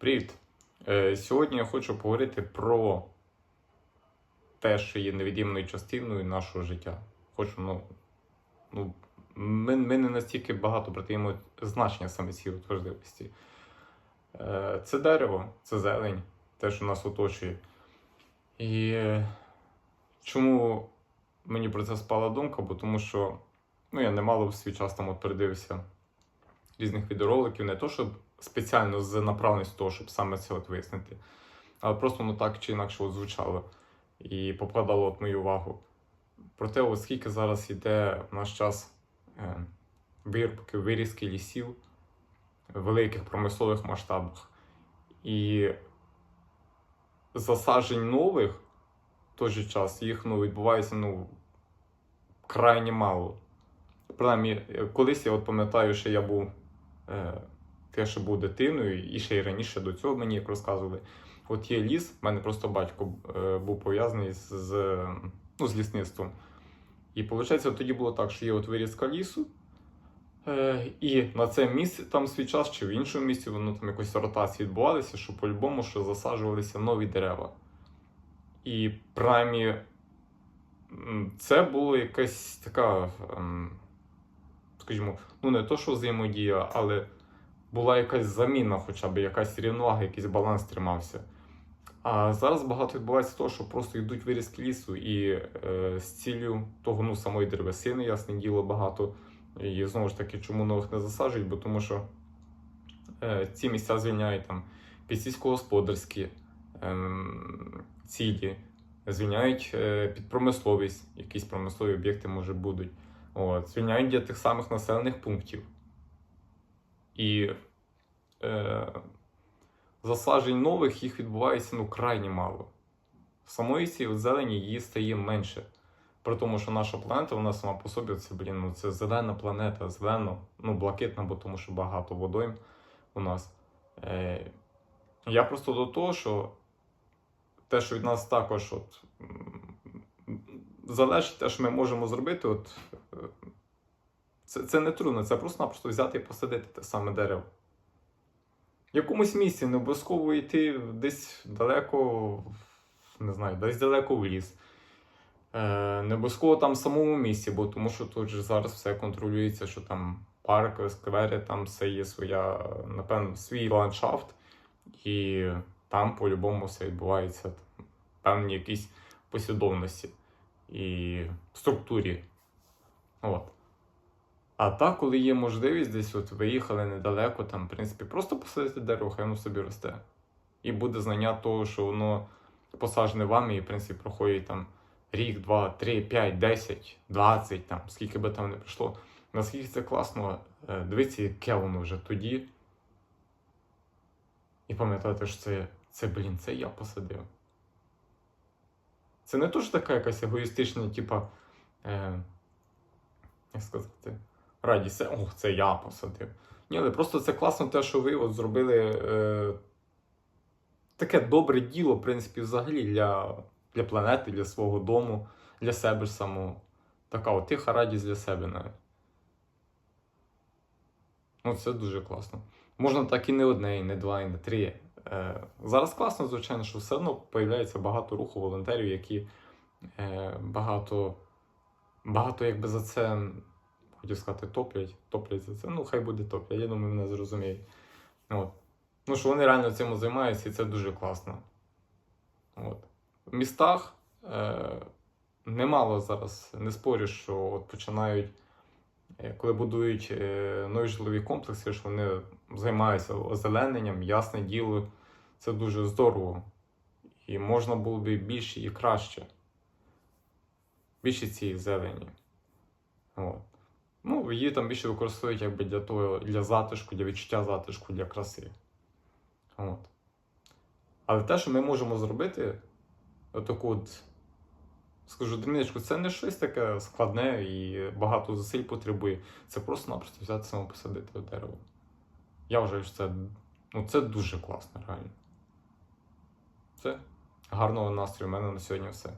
Привіт! Е, Сьогодні я хочу поговорити про те, що є невід'ємною частиною нашого життя. Хочу, ну, ну ми, ми не настільки багато придаємо значення саме цій от важливості. Е, Це дерево, це зелень, те, що нас оточує. І е, чому мені про це спала думка? Бо тому що ну, я немало в свій час там от передивився різних відеороликів, не то, щоб спеціально з направленістю того, щоб саме це от вияснити, але просто воно так чи інакше от звучало і попадало от мою увагу. Про те, от зараз йде в наш час е, вирубки, вирізки лісів в великих промислових масштабах. І засаджень нових в той же час їх ну, відбувається ну, крайні мало. Принаймні, е, колись я от пам'ятаю, що я був, е, я ще був дитиною, і ще й раніше до цього мені як розказували. От є ліс, в мене просто батько е, був пов'язаний з, ну, з лісництвом. І виходить, тоді було так, що є от вирізка лісу, е, і на це місце там свій час чи в іншому місці воно там якось ротації відбувалися, що по-любому що засаджувалися нові дерева. І принаймні це було якась така, ем, скажімо, ну не то, що взаємодія, але була якась заміна, хоча б якась рівновага, якийсь баланс тримався. А зараз багато відбувається того, що просто йдуть вирізки лісу і е, з ціллю того, ну, самої деревесини, ясне діло, багато. І знову ж таки, чому нових не засаджують? Бо тому що е, ці місця звільняють там під сільськогосподарські ем, цілі, звільняють е, під промисловість, якісь промислові об'єкти може будуть. От, звільняють для тих самих населених пунктів. І е, засаджень нових їх відбувається ну, крайні мало. Самої цієї зелені її стає менше. При тому, що наша планета, вона сама по собі це, блін, ну, це зелена планета, зелена, ну, блакитна, бо тому що багато водойм у нас. Е, я просто до того, що те, що від нас також от, залежить те, що ми можемо зробити, от, це, це не трудно, це просто-напросто взяти і посадити те саме дерево. В якомусь місці не обов'язково йти десь далеко, не знаю, десь далеко в ліс. Е, не обов'язково там в самому місці, бо тому що тут же зараз все контролюється, що там парк, сквери, там все є своя, напевно, свій ландшафт, і там по-любому все відбувається певні якісь послідовності і структурі. От. А так, коли є можливість десь от виїхали недалеко, там, в принципі, просто посадити дерево, хай воно собі росте. І буде знання того, що воно посаджене вами, і, в принципі, проходить там рік, два, три, п'ять, десять, двадцять, там, скільки би там не прийшло. Наскільки це класно, е, дивіться, яке воно вже тоді. І пам'ятати, що це, це, блін, це я посадив. Це не то, що така якась егоїстична, типа, е, як сказати, радість, ох, це я посадив. Ні, але просто це класно те, що ви от зробили е, таке добре діло, в принципі, взагалі для, для планети, для свого дому, для себе ж самого. Така от тиха радість для себе навіть. Ну, це дуже класно. Можна так і не одне, і не два, і не три. Е, зараз класно, звичайно, що все одно появляється багато руху волонтерів, які е, багато, багато якби за це, хотів сказати, топлять, топлять за це. Ну, хай буде топлять, я думаю, мене зрозуміють. От. Ну, що вони реально цим займаються, і це дуже класно. От. В містах е, немало зараз, не спорю, що от починають, е, коли будують е, нові житлові комплекси, що вони займаються озелененням, ясне діло, це дуже здорово. І можна було б більше і краще. Більше цієї зелені. От. Ну, її там більше використовують якби для того, для затишку, для відчуття затишку, для краси. От. Але те, що ми можемо зробити, отаку от, скажу дрібничку, це не щось таке складне і багато зусиль потребує. Це просто-напросто взяти само посадити дерево. Я вважаю, що це, ну, це дуже класно, реально. Все. Гарного настрою. У мене на сьогодні все.